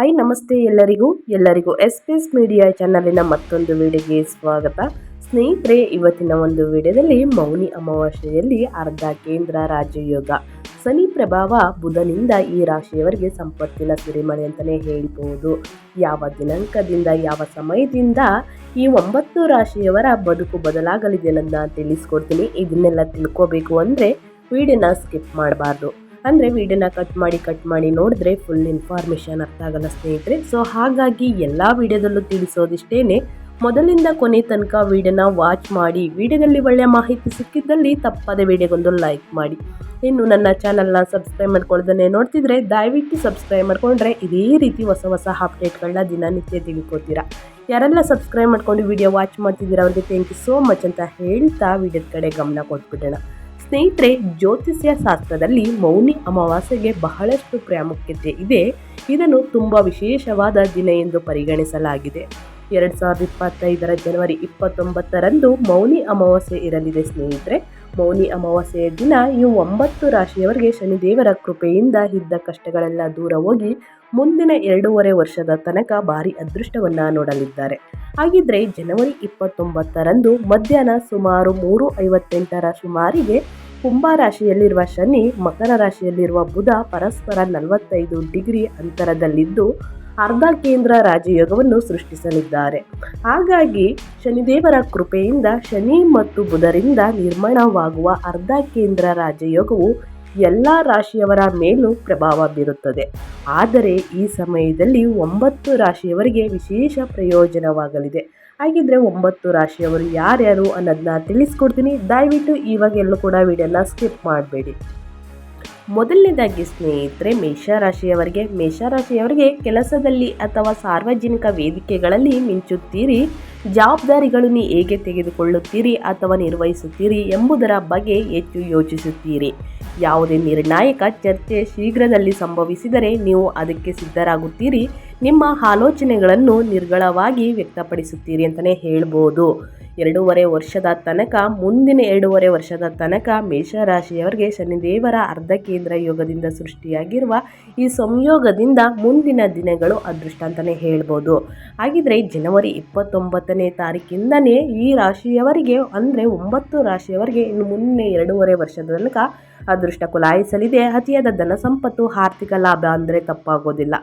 Hi ನಮಸ್ತೆ ಎಲ್ಲರಿಗೂ. ಎಲ್ಲರಿಗೂ ಎಸ್ ಪಿ ಎಸ್ ಮೀಡಿಯಾ ಚಾನಲಿನ ಮತ್ತೊಂದು ವಿಡಿಯೋಗೆ ಸ್ವಾಗತ. ಸ್ನೇಹಿತರೆ, ಇವತ್ತಿನ ಒಂದು ವಿಡಿಯೋದಲ್ಲಿ ಮೌನಿ ಅಮಾವಾಸ್ಯೆಯಲ್ಲಿ ಅರ್ಧ ಕೇಂದ್ರ ರಾಜಯೋಗ ಶನಿ ಪ್ರಭಾವ ಬುಧನಿಂದ ಈ ರಾಶಿಯವರಿಗೆ ಸಂಪತ್ತಿನ ಸಿರಿಮಳೆ ಅಂತಲೇ ಹೇಳ್ಬೋದು. ಯಾವ ದಿನಾಂಕದಿಂದ, ಯಾವ ಸಮಯದಿಂದ ಈ ಒಂಬತ್ತು ರಾಶಿಯವರ ಬದುಕು ಬದಲಾಗಲಿದೆ ಅನ್ನೋದನ್ನ ತಿಳಿಸ್ಕೊಡ್ತೀನಿ. ಇದನ್ನೆಲ್ಲ ತಿಳ್ಕೋಬೇಕು ಅಂದರೆ ವಿಡಿಯೋನ ಸ್ಕಿಪ್ ಮಾಡಬಾರ್ದು. ಅಂದರೆ ವಿಡಿಯೋನ ಕಟ್ ಮಾಡಿ ಕಟ್ ಮಾಡಿ ನೋಡಿದ್ರೆ ಫುಲ್ ಇನ್ಫಾರ್ಮೇಷನ್ ಅರ್ಥ ಆಗಲ್ಲ ಸ್ನೇಹಿತರೆ. ಸೊ ಹಾಗಾಗಿ ಎಲ್ಲ ವಿಡಿಯೋದಲ್ಲೂ ತಿಳಿಸೋದಿಷ್ಟೇನೆ. ಮೊದಲಿಂದ ಕೊನೆ ತನಕ ವಿಡಿಯೋನ ವಾಚ್ ಮಾಡಿ, ವಿಡಿಯೋದಲ್ಲಿ ಒಳ್ಳೆಯ ಮಾಹಿತಿ ಸಿಕ್ಕಿದ್ದಲ್ಲಿ ತಪ್ಪದೆ ವಿಡಿಯೋಗೊಂದು ಲೈಕ್ ಮಾಡಿ. ಇನ್ನು ನನ್ನ ಚಾನಲ್ನ ಸಬ್ಸ್ಕ್ರೈಬ್ ಮಾಡ್ಕೊಳ್ಳೋದನ್ನೇ ನೋಡ್ತಿದ್ರೆ, ದಯವಿಟ್ಟು ಸಬ್ಸ್ಕ್ರೈಬ್ ಮಾಡ್ಕೊಂಡ್ರೆ ಇದೇ ರೀತಿ ಹೊಸ ಹೊಸ ಅಪ್ಡೇಟ್ಗಳನ್ನ ದಿನನಿತ್ಯ ತಿಳ್ಕೊತೀರಾ. ಯಾರೆಲ್ಲ ಸಬ್ಸ್ಕ್ರೈಬ್ ಮಾಡ್ಕೊಂಡು ವಿಡಿಯೋ ವಾಚ್ ಮಾಡ್ತಿದ್ದೀರಾ, ಅವ್ರಿಗೆ ಥ್ಯಾಂಕ್ ಯು ಸೋ ಮಚ್ ಅಂತ ಹೇಳ್ತಾ ವಿಡಿಯೋದ ಕಡೆ ಗಮನ ಕೊಟ್ಬಿಡೋಣ. ಸ್ನೇಹಿತರೆ, ಜ್ಯೋತಿಷ್ಯ ಶಾಸ್ತ್ರದಲ್ಲಿ ಮೌನಿ ಅಮಾವಾಸ್ಯೆಗೆ ಬಹಳಷ್ಟು ಪ್ರಾಮುಖ್ಯತೆ ಇದೆ. ಇದನ್ನು ತುಂಬ ವಿಶೇಷವಾದ ದಿನ ಎಂದು ಪರಿಗಣಿಸಲಾಗಿದೆ. ಎರಡು ಸಾವಿರದ ಇಪ್ಪತ್ತೈದರ ಜನವರಿ ಇಪ್ಪತ್ತೊಂಬತ್ತರಂದು ಮೌನಿ ಅಮಾವಾಸ್ಯೆ ಇರಲಿದೆ ಸ್ನೇಹಿತರೆ. ಮೌನಿ ಅಮಾವಾಸ್ಯೆಯ ದಿನ ಈ ಒಂಬತ್ತು ರಾಶಿಯವರಿಗೆ ಶನಿದೇವರ ಕೃಪೆಯಿಂದ ಇದ್ದ ಕಷ್ಟಗಳೆಲ್ಲ ದೂರ ಹೋಗಿ ಮುಂದಿನ ಎರಡೂವರೆ ವರ್ಷದ ತನಕ ಭಾರಿ ಅದೃಷ್ಟವನ್ನು ನೋಡಲಿದ್ದಾರೆ. ಹಾಗಿದ್ರೆ ಜನವರಿ ಇಪ್ಪತ್ತೊಂಬತ್ತರಂದು ಮಧ್ಯಾಹ್ನ ಸುಮಾರು ಮೂರು ಐವತ್ತೆಂಟರ ಸುಮಾರಿಗೆ ಕುಂಭ ರಾಶಿಯಲ್ಲಿರುವ ಶನಿ, ಮಕರ ರಾಶಿಯಲ್ಲಿರುವ ಬುಧ ಪರಸ್ಪರ ನಲವತ್ತೈದು ಡಿಗ್ರಿ ಅಂತರದಲ್ಲಿದ್ದು ಅರ್ಧ ಕೇಂದ್ರ ರಾಜಯೋಗವನ್ನು ಸೃಷ್ಟಿಸಲಿದ್ದಾರೆ. ಹಾಗಾಗಿ ಶನಿದೇವರ ಕೃಪೆಯಿಂದ ಶನಿ ಮತ್ತು ಬುಧರಿಂದ ನಿರ್ಮಾಣವಾಗುವ ಅರ್ಧ ಕೇಂದ್ರ ರಾಜಯೋಗವು ಎಲ್ಲ ರಾಶಿಯವರ ಮೇಲೂ ಪ್ರಭಾವ ಬೀರುತ್ತದೆ. ಆದರೆ ಈ ಸಮಯದಲ್ಲಿ ಒಂಬತ್ತು ರಾಶಿಯವರಿಗೆ ವಿಶೇಷ ಪ್ರಯೋಜನವಾಗಲಿದೆ. ಹಾಗಿದ್ರೆ ಒಂಬತ್ತು ರಾಶಿಯವರು ಯಾರ್ಯಾರು ಅನ್ನೋದನ್ನ ತಿಳಿಸ್ಕೊಡ್ತೀನಿ. ದಯವಿಟ್ಟು ಇವಾಗೆಲ್ಲೂ ಕೂಡ ವಿಡಿಯೋನ ಸ್ಕಿಪ್ ಮಾಡಬೇಡಿ. ಮೊದಲನೇದಾಗಿ ಸ್ನೇಹಿತರೆ, ಮೇಷರಾಶಿಯವರಿಗೆ ಮೇಷರಾಶಿಯವರಿಗೆ ಕೆಲಸದಲ್ಲಿ ಅಥವಾ ಸಾರ್ವಜನಿಕ ವೇದಿಕೆಗಳಲ್ಲಿ ಮಿಂಚುತ್ತೀರಿ. ಜವಾಬ್ದಾರಿಗಳನ್ನು ಹೇಗೆ ತೆಗೆದುಕೊಳ್ಳುತ್ತೀರಿ ಅಥವಾ ನಿರ್ವಹಿಸುತ್ತೀರಿ ಎಂಬುದರ ಬಗ್ಗೆ ಹೆಚ್ಚು ಯೋಚಿಸುತ್ತೀರಿ. ಯಾವುದೇ ನಿರ್ಣಾಯಕ ಚರ್ಚೆ ಶೀಘ್ರದಲ್ಲಿ ಸಂಭವಿಸಿದರೆ ನೀವು ಅದಕ್ಕೆ ಸಿದ್ಧರಾಗುತ್ತೀರಿ. ನಿಮ್ಮ ಆಲೋಚನೆಗಳನ್ನು ನಿರ್ಗಳವಾಗಿ ವ್ಯಕ್ತಪಡಿಸುತ್ತೀರಿ ಅಂತಲೇ ಹೇಳ್ಬೋದು. ಎರಡೂವರೆ ವರ್ಷದ ತನಕ, ಮುಂದಿನ ಎರಡೂವರೆ ವರ್ಷದ ತನಕ ಮೇಷರಾಶಿಯವರಿಗೆ ಶನಿದೇವರ ಅರ್ಧ ಕೇಂದ್ರ ಯೋಗದಿಂದ ಸೃಷ್ಟಿಯಾಗಿರುವ ಈ ಸಂಯೋಗದಿಂದ ಮುಂದಿನ ದಿನಗಳು ಅದೃಷ್ಟ ಅಂತಲೇ ಹೇಳ್ಬೋದು. ಹಾಗಿದ್ರೆ ಜನವರಿ ಇಪ್ಪತ್ತೊಂಬತ್ತನೇ ತಾರೀಕಿಂದನೇ ಈ ರಾಶಿಯವರಿಗೆ ಅಂದರೆ ಒಂಬತ್ತು ರಾಶಿಯವರಿಗೆ ಇನ್ನು ಮುಂದಿನ ಎರಡೂವರೆ ವರ್ಷದ ತನಕ ಅದೃಷ್ಟ ಕುಲಾಯಿಸಲಿದೆ. ಅತಿಯಾದ ಧನ ಸಂಪತ್ತು, ಆರ್ಥಿಕ ಲಾಭ ಅಂದರೆ ತಪ್ಪಾಗೋದಿಲ್ಲ.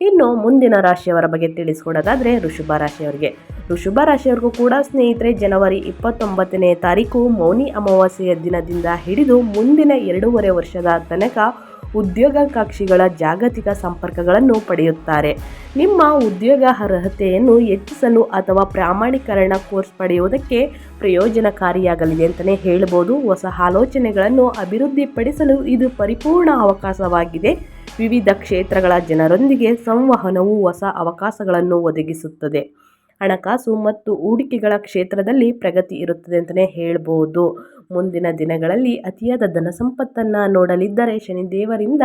ಇನ್ನು ಮುಂದಿನ ರಾಶಿಯವರ ಬಗ್ಗೆ ತಿಳಿಸ್ಕೊಡೋದಾದರೆ ಋಷಭ ರಾಶಿಯವರಿಗೆ. ಋಷಭ ರಾಶಿಯವರಿಗೂ ಕೂಡ ಸ್ನೇಹಿತರೆ, ಜನವರಿ ಇಪ್ಪತ್ತೊಂಬತ್ತನೇ ತಾರೀಕು ಮೌನಿ ಅಮಾವಾಸ್ಯೆಯ ದಿನದಿಂದ ಹಿಡಿದು ಮುಂದಿನ ಎರಡೂವರೆ ವರ್ಷದ ತನಕ ಉದ್ಯೋಗಾಕಾಂಕ್ಷಿಗಳ ಜಾಗತಿಕ ಸಂಪರ್ಕಗಳನ್ನು ಪಡೆಯುತ್ತಾರೆ. ನಿಮ್ಮ ಉದ್ಯೋಗ ಅರ್ಹತೆಯನ್ನು ಹೆಚ್ಚಿಸಲು ಅಥವಾ ಪ್ರಾಮಾಣೀಕರಣ ಕೋರ್ಸ್ ಪಡೆಯುವುದಕ್ಕೆ ಪ್ರಯೋಜನಕಾರಿಯಾಗಲಿದೆ ಅಂತಲೇ ಹೇಳ್ಬೋದು. ಹೊಸ ಆಲೋಚನೆಗಳನ್ನು ಅಭಿವೃದ್ಧಿಪಡಿಸಲು ಇದು ಪರಿಪೂರ್ಣ ಅವಕಾಶವಾಗಿದೆ. ವಿವಿಧ ಕ್ಷೇತ್ರಗಳ ಜನರೊಂದಿಗೆ ಸಂವಹನವು ಹೊಸ ಅವಕಾಶಗಳನ್ನು ಒದಗಿಸುತ್ತದೆ. ಹಣಕಾಸು ಮತ್ತು ಹೂಡಿಕೆಗಳ ಕ್ಷೇತ್ರದಲ್ಲಿ ಪ್ರಗತಿ ಇರುತ್ತದೆ ಅಂತಲೇ ಹೇಳ್ಬೋದು. ಮುಂದಿನ ದಿನಗಳಲ್ಲಿ ಅತಿಯಾದ ಧನ ಸಂಪತ್ತನ್ನು ನೋಡಲಿದ್ದರೆ ಶನಿದೇವರಿಂದ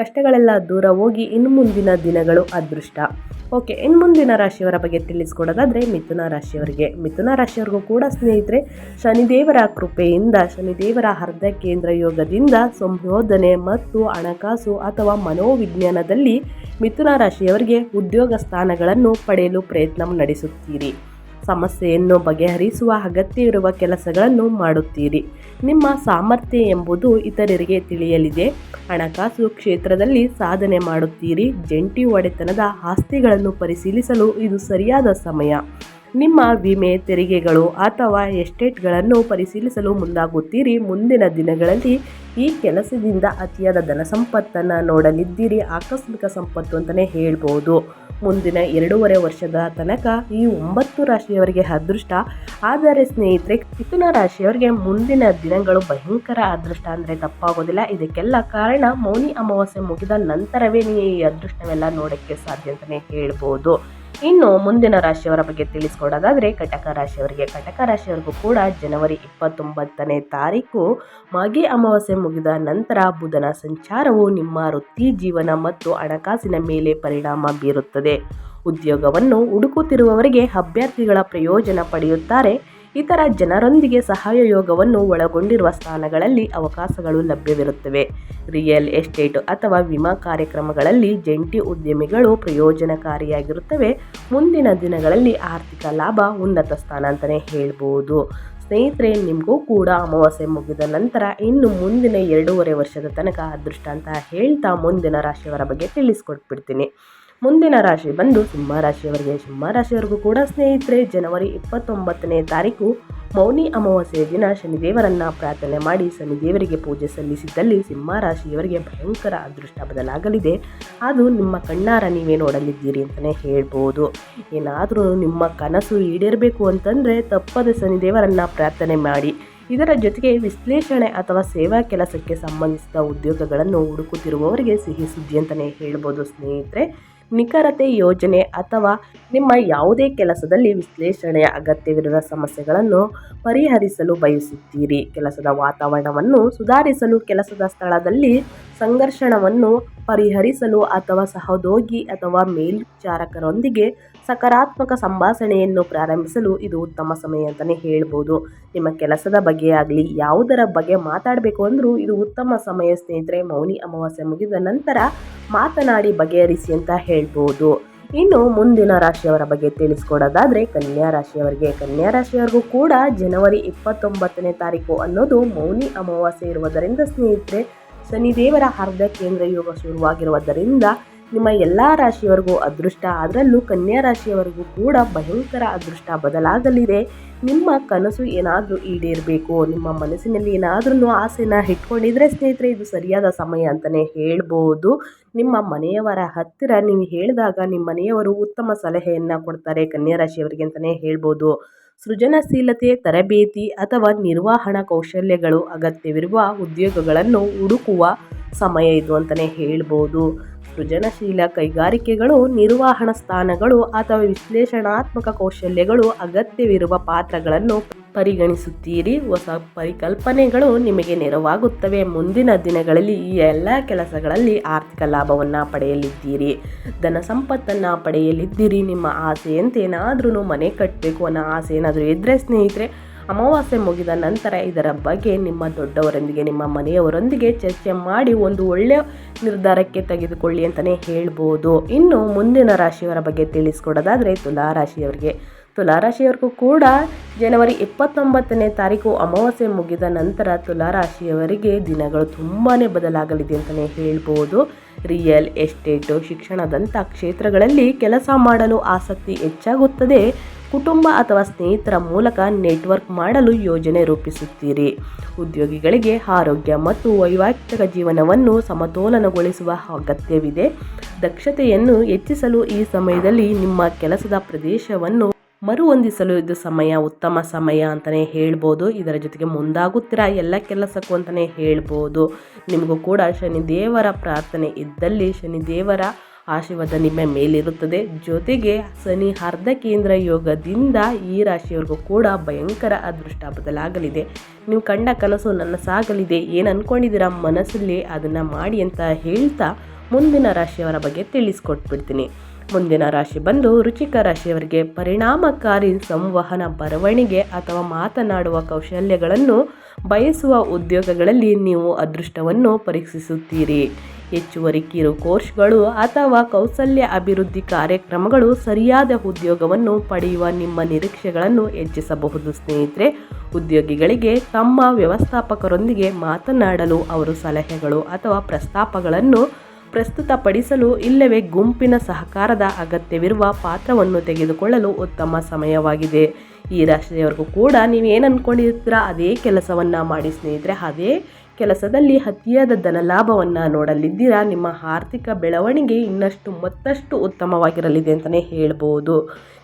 ಕಷ್ಟಗಳೆಲ್ಲ ದೂರ ಹೋಗಿ ಇನ್ನು ಮುಂದಿನ ದಿನಗಳು ಅದೃಷ್ಟ. ಓಕೆ ಇನ್ನು ಮುಂದಿನ ರಾಶಿಯವರ ಬಗ್ಗೆ ತಿಳಿಸ್ಕೊಡೋದಾದರೆ ಮಿಥುನ ರಾಶಿಯವರಿಗೆ. ಮಿಥುನ ರಾಶಿಯವರಿಗೂ ಕೂಡ ಸ್ನೇಹಿತರೆ, ಶನಿದೇವರ ಕೃಪೆಯಿಂದ, ಶನಿದೇವರ ಅರ್ಧ ಕೇಂದ್ರ ಯೋಗದಿಂದ ಸಂಶೋಧನೆ ಮತ್ತು ಹಣಕಾಸು ಅಥವಾ ಮನೋವಿಜ್ಞಾನದಲ್ಲಿ ಮಿಥುನ ರಾಶಿಯವರಿಗೆ ಉದ್ಯೋಗ ಸ್ಥಾನಗಳನ್ನು ಪಡೆಯಲು ಪ್ರಯತ್ನ ನಡೆಸುತ್ತೀರಿ. ಸಮಸ್ಯೆಯನ್ನು ಬಗೆಹರಿಸುವ ಅಗತ್ಯವಿರುವ ಕೆಲಸಗಳನ್ನು ಮಾಡುತ್ತೀರಿ. ನಿಮ್ಮ ಸಾಮರ್ಥ್ಯ ಎಂಬುದು ಇತರರಿಗೆ ತಿಳಿಯಲಿದೆ. ಹಣಕಾಸು ಕ್ಷೇತ್ರದಲ್ಲಿ ಸಾಧನೆ ಮಾಡುತ್ತೀರಿ. ಜಂಟಿ ಒಡೆತನದ ಆಸ್ತಿಗಳನ್ನು ಪರಿಶೀಲಿಸಲು ಇದು ಸರಿಯಾದ ಸಮಯ. ನಿಮ್ಮ ವಿಮೆ ತೆರಿಗೆಗಳು ಅಥವಾ ಎಸ್ಟೇಟ್ಗಳನ್ನು ಪರಿಶೀಲಿಸಲು ಮುಂದಾಗುತ್ತೀರಿ. ಮುಂದಿನ ದಿನಗಳಲ್ಲಿ ಈ ಕೆಲಸದಿಂದ ಅತಿಯಾದ ಧನ ಸಂಪತ್ತನ್ನು ನೋಡಲಿದ್ದೀರಿ, ಆಕಸ್ಮಿಕ ಸಂಪತ್ತು ಅಂತಲೇ ಹೇಳ್ಬೋದು. ಮುಂದಿನ ಎರಡೂವರೆ ವರ್ಷದ ತನಕ ಈ ಒಂಬತ್ತು ರಾಶಿಯವರಿಗೆ ಅದೃಷ್ಟ. ಆದರೆ ಸ್ನೇಹಿತರೆ, ಮಿಥುನ ರಾಶಿಯವರಿಗೆ ಮುಂದಿನ ದಿನಗಳು ಭಯಂಕರ ಅದೃಷ್ಟ ಅಂದರೆ ತಪ್ಪಾಗೋದಿಲ್ಲ. ಇದಕ್ಕೆಲ್ಲ ಕಾರಣ ಮೌನಿ ಅಮಾವಾಸ್ಯೆ ಮುಗಿದ ನಂತರವೇ ನೀವು ಈ ಅದೃಷ್ಟವೆಲ್ಲ ನೋಡೋಕ್ಕೆ ಸಾಧ್ಯ ಅಂತಲೇ ಹೇಳ್ಬೋದು. ಇನ್ನು ಮುಂದಿನ ರಾಶಿಯವರ ಬಗ್ಗೆ ತಿಳಿಸ್ಕೊಡೋದಾದರೆ ಕಟಕ ರಾಶಿಯವರಿಗೆ. ಕಟಕ ರಾಶಿಯವರಿಗೂ ಕೂಡ ಜನವರಿ ಇಪ್ಪತ್ತೊಂಬತ್ತನೇ ತಾರೀಕು ಮಾಗಿ ಅಮಾವಾಸ್ಯೆ ಮುಗಿದ ನಂತರ ಬುಧನ ಸಂಚಾರವು ನಿಮ್ಮ ವೃತ್ತಿ ಜೀವನ ಮತ್ತು ಹಣಕಾಸಿನ ಮೇಲೆ ಪರಿಣಾಮ ಬೀರುತ್ತದೆ. ಉದ್ಯೋಗವನ್ನು ಹುಡುಕುತ್ತಿರುವವರಿಗೆ ಅಭ್ಯರ್ಥಿಗಳ ಪ್ರಯೋಜನ ಪಡೆಯುತ್ತಾರೆ. ಇತರ ಜನರೊಂದಿಗೆ ಸಹಾಯ ಯೋಗವನ್ನು ಒಳಗೊಂಡಿರುವ ಸ್ಥಾನಗಳಲ್ಲಿ ಅವಕಾಶಗಳು ಲಭ್ಯವಿರುತ್ತವೆ. ರಿಯಲ್ ಎಸ್ಟೇಟ್ ಅಥವಾ ವಿಮಾ ಕಾರ್ಯಕ್ರಮಗಳಲ್ಲಿ ಜಂಟಿ ಉದ್ಯಮಿಗಳು ಪ್ರಯೋಜನಕಾರಿಯಾಗಿರುತ್ತವೆ. ಮುಂದಿನ ದಿನಗಳಲ್ಲಿ ಆರ್ಥಿಕ ಲಾಭ ಉನ್ನತ ಸ್ಥಾನ ಅಂತಲೇ ಹೇಳ್ಬೋದು. ಸ್ನೇಹಿತರೆ, ನಿಮಗೂ ಕೂಡ ಅಮಾವಾಸ್ಯೆ ಮುಗಿದ ನಂತರ ಇನ್ನು ಮುಂದಿನ ಎರಡೂವರೆ ವರ್ಷದ ತನಕ ಅದೃಷ್ಟ ಅಂತ ಹೇಳ್ತಾ ಮುಂದಿನ ರಾಶಿಯವರ ಬಗ್ಗೆ ತಿಳಿಸ್ಕೊಟ್ಬಿಡ್ತೀನಿ. ಮುಂದಿನ ರಾಶಿ ಬಂದು ಸಿಂಹ ರಾಶಿಯವರಿಗೆ. ಸಿಂಹ ರಾಶಿಯವರಿಗೂ ಕೂಡ ಸ್ನೇಹಿತರೆ, ಜನವರಿ ಇಪ್ಪತ್ತೊಂಬತ್ತನೇ ತಾರೀಕು ಮೌನಿ ಅಮಾವಾಸ್ಯೆಯ ದಿನ. ಶನಿದೇವರನ್ನ ಪ್ರಾರ್ಥನೆ ಮಾಡಿ ಶನಿದೇವರಿಗೆ ಪೂಜೆ ಸಲ್ಲಿಸಿದ್ದಲ್ಲಿ ಸಿಂಹ ರಾಶಿಯವರಿಗೆ ಭಯಂಕರ ಅದೃಷ್ಟ ಬದಲಾಗಲಿದೆ. ಅದು ನಿಮ್ಮ ಕಣ್ಣಾರ ನೀವೇ ನೋಡಲಿದ್ದೀರಿ ಅಂತಲೇ ಹೇಳ್ಬೋದು. ಏನಾದರೂ ನಿಮ್ಮ ಕನಸು ಈಡೇರಬೇಕು ಅಂತಂದರೆ ತಪ್ಪದ ಶನಿದೇವರನ್ನ ಪ್ರಾರ್ಥನೆ ಮಾಡಿ. ಇದರ ಜೊತೆಗೆ ವಿಶ್ಲೇಷಣೆ ಅಥವಾ ಸೇವಾ ಕೆಲಸಕ್ಕೆ ಸಂಬಂಧಿಸಿದ ಉದ್ಯೋಗಗಳನ್ನು ಹುಡುಕುತ್ತಿರುವವರಿಗೆ ಸಿಹಿ ಸುದ್ದಿ ಅಂತಲೇ ಹೇಳ್ಬೋದು ಸ್ನೇಹಿತರೆ. ನಿಖರತೆ ಯೋಜನೆ ಅಥವಾ ನಿಮ್ಮ ಯಾವುದೇ ಕೆಲಸದಲ್ಲಿ ವಿಶ್ಲೇಷಣೆಯ ಅಗತ್ಯವಿರುವ ಸಮಸ್ಯೆಗಳನ್ನು ಪರಿಹರಿಸಲು ಬಯಸುತ್ತೀರಿ. ಕೆಲಸದ ವಾತಾವರಣವನ್ನು ಸುಧಾರಿಸಲು ಕೆಲಸದ ಸ್ಥಳದಲ್ಲಿ ಸಂಘರ್ಷಣವನ್ನು ಪರಿಹರಿಸಲು ಅಥವಾ ಸಹೋದ್ಯೋಗಿ ಅಥವಾ ಮೇಲ್ವಿಚಾರಕರೊಂದಿಗೆ ಸಕಾರಾತ್ಮಕ ಸಂಭಾಷಣೆಯನ್ನು ಪ್ರಾರಂಭಿಸಲು ಇದು ಉತ್ತಮ ಸಮಯ ಅಂತಲೇ ಹೇಳ್ಬೋದು. ನಿಮ್ಮ ಕೆಲಸದ ಬಗ್ಗೆ ಆಗಲಿ, ಯಾವುದರ ಬಗ್ಗೆ ಮಾತಾಡಬೇಕು ಅಂದರೂ ಇದು ಉತ್ತಮ ಸಮಯ. ಸ್ನೇಹಿತರೆ, ಮೌನಿ ಅಮಾವಾಸ್ಯೆ ಮುಗಿದ ನಂತರ ಮಾತನಾಡಿ ಬಗೆಹರಿಸಿ ಅಂತ ಹೇಳ್ಬೋದು. ಇನ್ನು ಮುಂದಿನ ರಾಶಿಯವರ ಬಗ್ಗೆ ತಿಳಿಸ್ಕೊಡೋದಾದರೆ, ಕನ್ಯಾ ರಾಶಿಯವರಿಗೆ. ಕನ್ಯಾ ರಾಶಿಯವರಿಗೂ ಕೂಡ ಜನವರಿ ಇಪ್ಪತ್ತೊಂಬತ್ತನೇ ತಾರೀಕು ಅನ್ನೋದು ಮೌನಿ ಅಮಾವಾಸ್ಯೆ ಇರುವುದರಿಂದ ಸ್ನೇಹಿತರೆ ಶನಿದೇವರ ಅರ್ಧ ಕೇಂದ್ರ ಯೋಗ ಶುರುವಾಗಿರುವುದರಿಂದ ನಿಮ್ಮ ಎಲ್ಲ ರಾಶಿಯವರೆಗೂ ಅದೃಷ್ಟ. ಅದರಲ್ಲೂ ಕನ್ಯಾ ರಾಶಿಯವರೆಗೂ ಕೂಡ ಭಯಂಕರ ಅದೃಷ್ಟ ಬದಲಾಗಲಿದೆ. ನಿಮ್ಮ ಕನಸು ಏನಾದರೂ ಈಡೇರಬೇಕು. ನಿಮ್ಮ ಮನಸ್ಸಿನಲ್ಲಿ ಏನಾದ್ರೂ ಆಸೆನ ಇಟ್ಕೊಂಡಿದ್ರೆ ಸ್ನೇಹಿತರೆ, ಇದು ಸರಿಯಾದ ಸಮಯ ಅಂತಲೇ ಹೇಳ್ಬೋದು. ನಿಮ್ಮ ಮನೆಯವರ ಹತ್ತಿರ ನೀವು ಹೇಳಿದಾಗ ನಿಮ್ಮ ಮನೆಯವರು ಉತ್ತಮ ಸಲಹೆಯನ್ನು ಕೊಡ್ತಾರೆ ಕನ್ಯಾ ರಾಶಿಯವರಿಗೆ ಅಂತಲೇ ಹೇಳ್ಬೋದು. ಸೃಜನಶೀಲತೆ ತರಬೇತಿ ಅಥವಾ ನಿರ್ವಹಣಾ ಕೌಶಲ್ಯಗಳು ಅಗತ್ಯವಿರುವ ಉದ್ಯೋಗಗಳನ್ನು ಹುಡುಕುವ ಸಮಯ ಇದು ಅಂತಲೇ ಹೇಳ್ಬೋದು. ಸೃಜನಶೀಲ ಕೈಗಾರಿಕೆಗಳು, ನಿರ್ವಹಣಾ ಸ್ಥಾನಗಳು ಅಥವಾ ವಿಶ್ಲೇಷಣಾತ್ಮಕ ಕೌಶಲ್ಯಗಳು ಅಗತ್ಯವಿರುವ ಪಾತ್ರಗಳನ್ನು ಪರಿಗಣಿಸುತ್ತೀರಿ. ಹೊಸ ಪರಿಕಲ್ಪನೆಗಳು ನಿಮಗೆ ನೆರವಾಗುತ್ತವೆ. ಮುಂದಿನ ದಿನಗಳಲ್ಲಿ ಈ ಎಲ್ಲ ಕೆಲಸಗಳಲ್ಲಿ ಆರ್ಥಿಕ ಲಾಭವನ್ನು ಪಡೆಯಲಿದ್ದೀರಿ. ಧನ ಸಂಪತ್ತನ್ನು ಪಡೆಯಲಿದ್ದೀರಿ. ನಿಮ್ಮ ಆಸೆಯಂತೆ ಏನಾದ್ರೂ ಮನೆ ಕಟ್ಟಬೇಕು ಅನ್ನೋ ಆಸೆ ಏನಾದರೂ ಇದ್ದರೆ ಸ್ನೇಹಿತರೆ ಅಮಾವಾಸ್ಯೆ ಮುಗಿದ ನಂತರ ಇದರ ಬಗ್ಗೆ ನಿಮ್ಮ ದೊಡ್ಡವರೊಂದಿಗೆ, ನಿಮ್ಮ ಮನೆಯವರೊಂದಿಗೆ ಚರ್ಚೆ ಮಾಡಿ ಒಂದು ಒಳ್ಳೆಯ ನಿರ್ಧಾರಕ್ಕೆ ತೆಗೆದುಕೊಳ್ಳಿ ಅಂತಲೇ ಹೇಳ್ಬೋದು. ಇನ್ನು ಮುಂದಿನ ರಾಶಿಯವರ ಬಗ್ಗೆ ತಿಳಿಸ್ಕೊಡೋದಾದರೆ ತುಲಾ ರಾಶಿಯವರಿಗೆ. ತುಲಾರಾಶಿಯವರಿಗೂ ಕೂಡ ಜನವರಿ ಇಪ್ಪತ್ತೊಂಬತ್ತನೇ ತಾರೀಕು ಅಮಾವಾಸ್ಯೆ ಮುಗಿದ ನಂತರ ತುಲಾರಾಶಿಯವರಿಗೆ ದಿನಗಳು ತುಂಬಾ ಬದಲಾಗಲಿದೆ ಅಂತಲೇ ಹೇಳ್ಬೋದು. ರಿಯಲ್ ಎಸ್ಟೇಟು, ಶಿಕ್ಷಣದಂಥ ಕ್ಷೇತ್ರಗಳಲ್ಲಿ ಕೆಲಸ ಮಾಡಲು ಆಸಕ್ತಿ ಹೆಚ್ಚಾಗುತ್ತದೆ. ಕುಟುಂಬ ಅಥವಾ ಸ್ನೇಹಿತರ ಮೂಲಕ ನೆಟ್ವರ್ಕ್ ಮಾಡಲು ಯೋಜನೆ ರೂಪಿಸುತ್ತೀರಿ. ಉದ್ಯೋಗಿಗಳಿಗೆ ಆರೋಗ್ಯ ಮತ್ತು ವೈಯಕ್ತಿಕ ಜೀವನವನ್ನು ಸಮತೋಲನಗೊಳಿಸುವ ಅಗತ್ಯವಿದೆ. ದಕ್ಷತೆಯನ್ನು ಹೆಚ್ಚಿಸಲು ಈ ಸಮಯದಲ್ಲಿ ನಿಮ್ಮ ಕೆಲಸದ ಪ್ರದೇಶವನ್ನು ಮರುಹೊಂದಿಸಲು ಇದು ಸಮಯ, ಉತ್ತಮ ಸಮಯ ಅಂತಲೇ ಹೇಳ್ಬೋದು. ಇದರ ಜೊತೆಗೆ ಮುಂದಾಗುತ್ತಿರ ಎಲ್ಲ ಕೆಲಸಕ್ಕೂ ಅಂತಲೇ ಹೇಳ್ಬೋದು. ನಿಮಗೂ ಕೂಡ ಶನಿದೇವರ ಪ್ರಾರ್ಥನೆ ಇದ್ದಲ್ಲಿ ಶನಿದೇವರ ಆಶೀರ್ವಾದ ನಿಮ್ಮ ಮೇಲಿರುತ್ತದೆ. ಜೊತೆಗೆ ಶನಿ ಅರ್ಧ ಕೇಂದ್ರ ಯೋಗದಿಂದ ಈ ರಾಶಿಯವರಿಗೂ ಕೂಡ ಭಯಂಕರ ಅದೃಷ್ಟ ಬದಲಾಗಲಿದೆ. ನೀವು ಕಂಡ ಕನಸು ನನ್ನ ಸಾಗಲಿದೆ. ಏನು ಅಂದ್ಕೊಂಡಿದ್ದೀರಾ ಮನಸ್ಸಲ್ಲಿ ಅದನ್ನು ಮಾಡಿ ಅಂತ ಹೇಳ್ತಾ ಮುಂದಿನ ರಾಶಿಯವರ ಬಗ್ಗೆ ತಿಳಿಸ್ಕೊಟ್ಬಿಡ್ತೀನಿ. ಮುಂದಿನ ರಾಶಿ ಬಂದು ರುಚಿಕ ರಾಶಿಯವರಿಗೆ ಪರಿಣಾಮಕಾರಿ ಸಂವಹನ, ಬರವಣಿಗೆ ಅಥವಾ ಮಾತನಾಡುವ ಕೌಶಲ್ಯಗಳನ್ನು ಬಯಸುವ ಉದ್ಯೋಗಗಳಲ್ಲಿ ನೀವು ಅದೃಷ್ಟವನ್ನು ಪರೀಕ್ಷಿಸುತ್ತೀರಿ. ಹೆಚ್ಚುವರಿ ಕಿರು ಕೋರ್ಸ್ಗಳು ಅಥವಾ ಕೌಶಲ್ಯ ಅಭಿವೃದ್ಧಿ ಕಾರ್ಯಕ್ರಮಗಳು ಸರಿಯಾದ ಉದ್ಯೋಗವನ್ನು ಪಡೆಯುವ ನಿಮ್ಮ ನಿರೀಕ್ಷೆಗಳನ್ನು ಹೆಚ್ಚಿಸಬಹುದು. ಸ್ನೇಹಿತರೆ, ಉದ್ಯೋಗಿಗಳಿಗೆ ತಮ್ಮ ವ್ಯವಸ್ಥಾಪಕರೊಂದಿಗೆ ಮಾತನಾಡಲು ಅವರು ಸಲಹೆಗಳು ಅಥವಾ ಪ್ರಸ್ತಾಪಗಳನ್ನು ಪ್ರಸ್ತುತಪಡಿಸಲು ಇಲ್ಲವೇ ಗುಂಪಿನ ಸಹಕಾರದ ಅಗತ್ಯವಿರುವ ಪಾತ್ರವನ್ನು ತೆಗೆದುಕೊಳ್ಳಲು ಉತ್ತಮ ಸಮಯವಾಗಿದೆ. ಈ ರಾಶಿಯವರೆಗೂ ಕೂಡ ನೀವೇನು ಅಂದ್ಕೊಂಡಿರ್ತೀರ ಅದೇ ಕೆಲಸವನ್ನು ಮಾಡಿ ಸ್ನೇಹಿತರೆ, ಅದೇ ಕೆಲಸದಲ್ಲಿ ಅತಿಯಾದ ಧನಲಾಭವನ್ನು ನೋಡಲಿದ್ದೀರಾ? ನಿಮ್ಮ ಆರ್ಥಿಕ ಬೆಳವಣಿಗೆ ಇನ್ನಷ್ಟು ಮತ್ತಷ್ಟು ಉತ್ತಮವಾಗಿರಲಿದೆ ಅಂತಲೇ ಹೇಳ್ಬೋದು.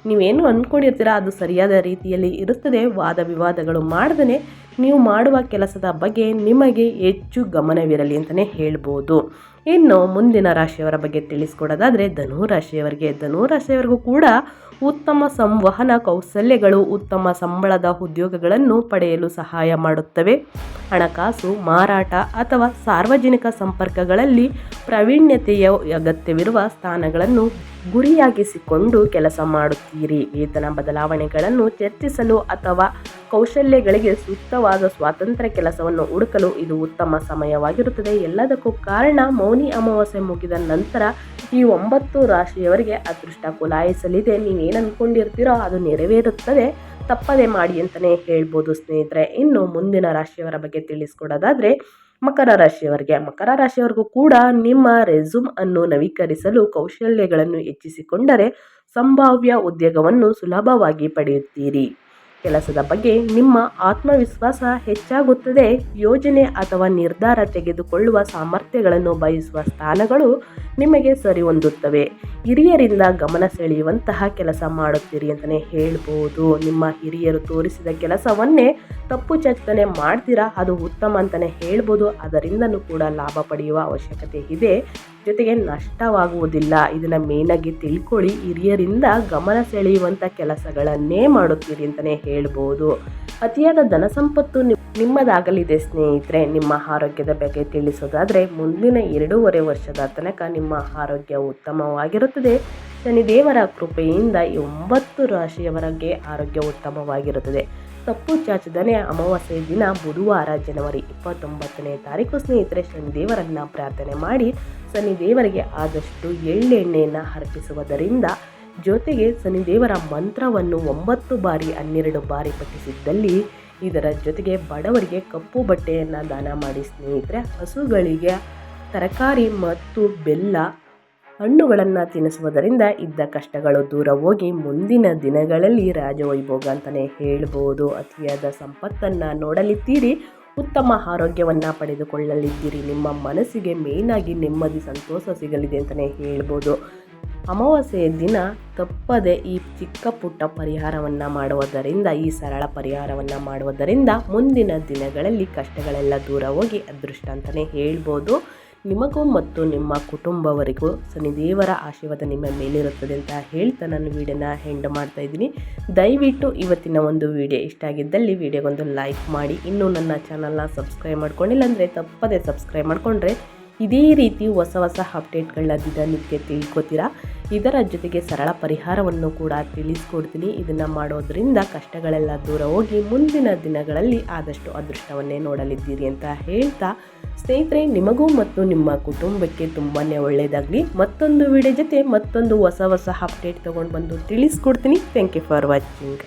ನೀವೇನು ಅಂದ್ಕೊಂಡಿರ್ತೀರ ಅದು ಸರಿಯಾದ ರೀತಿಯಲ್ಲಿ ಇರುತ್ತದೆ. ವಾದ ವಿವಾದಗಳು ಮಾಡದೇ ನೀವು ಮಾಡುವ ಕೆಲಸದ ಬಗ್ಗೆ ನಿಮಗೆ ಹೆಚ್ಚು ಗಮನವಿರಲಿ ಅಂತಲೇ ಹೇಳ್ಬೋದು. ಇನ್ನು ಮುಂದಿನ ರಾಶಿಯವರ ಬಗ್ಗೆ ತಿಳಿಸ್ಕೊಡೋದಾದರೆ ಧನು ರಾಶಿಯವರಿಗೆ ಧನು ರಾಶಿಯವರಿಗೂ ಕೂಡ ಉತ್ತಮ ಸಂವಹನ ಕೌಶಲ್ಯಗಳು ಉತ್ತಮ ಸಂಬಳದ ಉದ್ಯೋಗಗಳನ್ನು ಪಡೆಯಲು ಸಹಾಯ ಮಾಡುತ್ತವೆ. ಹಣಕಾಸು ಮಾರಾಟ ಅಥವಾ ಸಾರ್ವಜನಿಕ ಸಂಪರ್ಕಗಳಲ್ಲಿ ಪ್ರಾವೀಣ್ಯತೆಯ ಅಗತ್ಯವಿರುವ ಸ್ಥಾನಗಳನ್ನು ಗುರಿಯಾಗಿಸಿಕೊಂಡು ಕೆಲಸ ಮಾಡುತ್ತೀರಿ. ವೇತನ ಬದಲಾವಣೆಗಳನ್ನು ಚರ್ಚಿಸಲು ಅಥವಾ ಕೌಶಲ್ಯಗಳಿಗೆ ಸೂಕ್ತವಾದ ಸ್ವಾತಂತ್ರ್ಯ ಕೆಲಸವನ್ನು ಹುಡುಕಲು ಇದು ಉತ್ತಮ ಸಮಯವಾಗಿರುತ್ತದೆ. ಎಲ್ಲದಕ್ಕೂ ಕಾರಣ ಮೌನಿ ಅಮಾವಾಸ್ಯೆ ಮುಗಿದ ನಂತರ ಈ ಒಂಬತ್ತು ರಾಶಿಯವರಿಗೆ ಅದೃಷ್ಟ ಕುಲಾಯಿಸಲಿದೆ. ನೀವೇನು ಅಂದ್ಕೊಂಡಿರ್ತೀರೋ ಅದು ನೆರವೇರುತ್ತದೆ. ತಪ್ಪದೆ ಮಾಡಿ ಅಂತಲೇ ಹೇಳ್ಬೋದು ಸ್ನೇಹಿತರೆ. ಇನ್ನು ಮುಂದಿನ ರಾಶಿಯವರ ಬಗ್ಗೆ ತಿಳಿಸ್ಕೊಡೋದಾದರೆ ಮಕರ ರಾಶಿಯವರಿಗೆ. ಮಕರ ರಾಶಿಯವರಿಗೂ ಕೂಡ ನಿಮ್ಮ ರೆಸ್ಯೂಮ್ ಅನ್ನು ನವೀಕರಿಸಲು ಕೌಶಲ್ಯಗಳನ್ನು ಹೆಚ್ಚಿಸಿಕೊಂಡರೆ ಸಂಭಾವ್ಯ ಉದ್ಯೋಗವನ್ನು ಸುಲಭವಾಗಿ ಪಡೆಯುತ್ತೀರಿ. ಕೆಲಸದ ಬಗ್ಗೆ ನಿಮ್ಮ ಆತ್ಮವಿಶ್ವಾಸ ಹೆಚ್ಚಾಗುತ್ತದೆ. ಯೋಜನೆ ಅಥವಾ ನಿರ್ಧಾರ ತೆಗೆದುಕೊಳ್ಳುವ ಸಾಮರ್ಥ್ಯಗಳನ್ನು ಬಯಸುವ ಸ್ಥಾನಗಳು ನಿಮಗೆ ಸರಿ ಹೊಂದುತ್ತವೆ ಹಿರಿಯರಿಂದ ಗಮನ ಸೆಳೆಯುವಂತಹ ಕೆಲಸ ಮಾಡುತ್ತೀರಿ ಅಂತಲೇ ಹೇಳ್ಬೋದು. ನಿಮ್ಮ ಹಿರಿಯರು ತೋರಿಸಿದ ಕೆಲಸವನ್ನೇ ತಪ್ಪು ಚರ್ತನೆ ಮಾಡ್ತೀರಾ? ಅದು ಉತ್ತಮ ಅಂತಲೇ ಹೇಳ್ಬೋದು. ಅದರಿಂದಲೂ ಕೂಡ ಲಾಭ ಪಡೆಯುವ ಅವಶ್ಯಕತೆ ಇದೆ. ಜೊತೆಗೆ ನಷ್ಟವಾಗುವುದಿಲ್ಲ. ಇದನ್ನು ಮೇನಾಗಿ ತಿಳ್ಕೊಳ್ಳಿ. ಹಿರಿಯರಿಂದ ಗಮನ ಸೆಳೆಯುವಂಥ ಕೆಲಸಗಳನ್ನೇ ಮಾಡುತ್ತೀರಿ ಅಂತಲೇ ಹೇಳ್ಬೋದು. ಅತಿಯಾದ ಧನ ಸಂಪತ್ತು ನಿಮ್ಮದಾಗಲಿದೆ ಸ್ನೇಹಿತರೆ, ನಿಮ್ಮ ಆರೋಗ್ಯದ ಬಗ್ಗೆ ತಿಳಿಸೋದಾದರೆ, ಮುಂದಿನ ಎರಡೂವರೆ ವರ್ಷದ ತನಕ ನಿಮ್ಮ ಆರೋಗ್ಯ ಉತ್ತಮವಾಗಿರುತ್ತದೆ. ಶನಿದೇವರ ಕೃಪೆಯಿಂದ ಒಂಬತ್ತು ರಾಶಿಯವರೆಗೆ ಆರೋಗ್ಯ ಉತ್ತಮವಾಗಿರುತ್ತದೆ. ತಪ್ಪು ಚಾಚದನೆ ಅಮಾವಾಸ್ಯೆ ದಿನ ಬುಧವಾರ ಜನವರಿ ಇಪ್ಪತ್ತೊಂಬತ್ತನೇ ತಾರೀಕು ಸ್ನೇಹಿತರೆ ಶನಿದೇವರನ್ನು ಪ್ರಾರ್ಥನೆ ಮಾಡಿ ಶನಿದೇವರಿಗೆ ಆದಷ್ಟು ಎಳ್ಳೆಣ್ಣೆಯನ್ನು ಅರ್ಪಿಸುವುದರಿಂದ ಜೊತೆಗೆ ಶನಿದೇವರ ಮಂತ್ರವನ್ನು ಒಂಬತ್ತು ಬಾರಿ, ಹನ್ನೆರಡು ಬಾರಿ ಪಠಿಸಿದ್ದಲ್ಲಿ ಇದರ ಜೊತೆಗೆ ಬಡವರಿಗೆ ಕಪ್ಪು ಬಟ್ಟೆಯನ್ನು ದಾನ ಮಾಡಿ ಸ್ನೇಹಿತರೆ, ಹಸುಗಳಿಗೆ ತರಕಾರಿ ಮತ್ತು ಬೆಲ್ಲ ಹಣ್ಣುಗಳನ್ನು ತಿನ್ನಿಸುವುದರಿಂದ ಇದ್ದ ಕಷ್ಟಗಳು ದೂರ ಹೋಗಿ ಮುಂದಿನ ದಿನಗಳಲ್ಲಿ ರಾಜವೈಭೋಗ ಅಂತಲೇ ಹೇಳ್ಬೋದು. ಅತಿಯಾದ ಸಂಪತ್ತನ್ನು ನೋಡಲಿದ್ದೀರಿ, ಉತ್ತಮ ಆರೋಗ್ಯವನ್ನು ಪಡೆದುಕೊಳ್ಳಲಿದ್ದೀರಿ. ನಿಮ್ಮ ಮನಸ್ಸಿಗೆ ಮೇಯ್ನಾಗಿ ನೆಮ್ಮದಿ, ಸಂತೋಷ ಸಿಗಲಿದೆ ಅಂತಲೇ ಹೇಳ್ಬೋದು. ಅಮಾವಾಸ್ಯೆಯ ದಿನ ತಪ್ಪದೆ ಈ ಚಿಕ್ಕ ಪುಟ್ಟ ಪರಿಹಾರವನ್ನು ಮಾಡುವುದರಿಂದ, ಈ ಸರಳ ಪರಿಹಾರವನ್ನು ಮಾಡುವುದರಿಂದ ಮುಂದಿನ ದಿನಗಳಲ್ಲಿ ಕಷ್ಟಗಳೆಲ್ಲ ದೂರ ಹೋಗಿ ಅದೃಷ್ಟ ಅಂತಲೇ ಹೇಳ್ಬೋದು. ನಿಮಗೂ ಮತ್ತು ನಿಮ್ಮ ಕುಟುಂಬವರಿಗೂ ಶನಿದೇವರ ಆಶೀರ್ವಾದ ನಿಮ್ಮ ಮೇಲಿರುತ್ತದೆ ಅಂತ ಹೇಳ್ತಾ ನಾನು ವೀಡಿಯೋನ ಹೆಂಡ್ ಮಾಡ್ತಾ ಇದ್ದೀನಿ. ದಯವಿಟ್ಟು ಇವತ್ತಿನ ಒಂದು ವಿಡಿಯೋ ಇಷ್ಟ ಆಗಿದ್ದಲ್ಲಿ ವಿಡಿಯೋಗೊಂದು ಲೈಕ್ ಮಾಡಿ. ಇನ್ನೂ ನನ್ನ ಚಾನಲ್ನ ಸಬ್ಸ್ಕ್ರೈಬ್ ಮಾಡ್ಕೊಂಡಿಲ್ಲ ಅಂದರೆ ತಪ್ಪದೇ ಸಬ್ಸ್ಕ್ರೈಬ್ ಮಾಡಿಕೊಂಡ್ರೆ ಇದೇ ರೀತಿ ಹೊಸ ಹೊಸ ಅಪ್ಡೇಟ್ಗಳನ್ನ ದಿನನಿತ್ಯ ತಿಳ್ಕೊತೀರಾ? ಇದರ ಜೊತೆಗೆ ಸರಳ ಪರಿಹಾರವನ್ನು ಕೂಡ ತಿಳಿಸ್ಕೊಡ್ತೀನಿ. ಇದನ್ನು ಮಾಡೋದ್ರಿಂದ ಕಷ್ಟಗಳೆಲ್ಲ ದೂರ ಹೋಗಿ ಮುಂದಿನ ದಿನಗಳಲ್ಲಿ ಆದಷ್ಟು ಅದೃಷ್ಟವನ್ನೇ ನೋಡಲಿದ್ದೀರಿ ಅಂತ ಹೇಳ್ತಾ, ಸ್ನೇಹಿತರೆ, ನಿಮಗೂ ಮತ್ತು ನಿಮ್ಮ ಕುಟುಂಬಕ್ಕೆ ತುಂಬಾ ಒಳ್ಳೆಯದಾಗಲಿ ಮತ್ತೊಂದು ವಿಡಿಯೋ ಜೊತೆ ಮತ್ತೊಂದು ಹೊಸ ಹೊಸ ಅಪ್ಡೇಟ್ ತೊಗೊಂಡು ಬಂದು ತಿಳಿಸ್ಕೊಡ್ತೀನಿ. Thank you for watching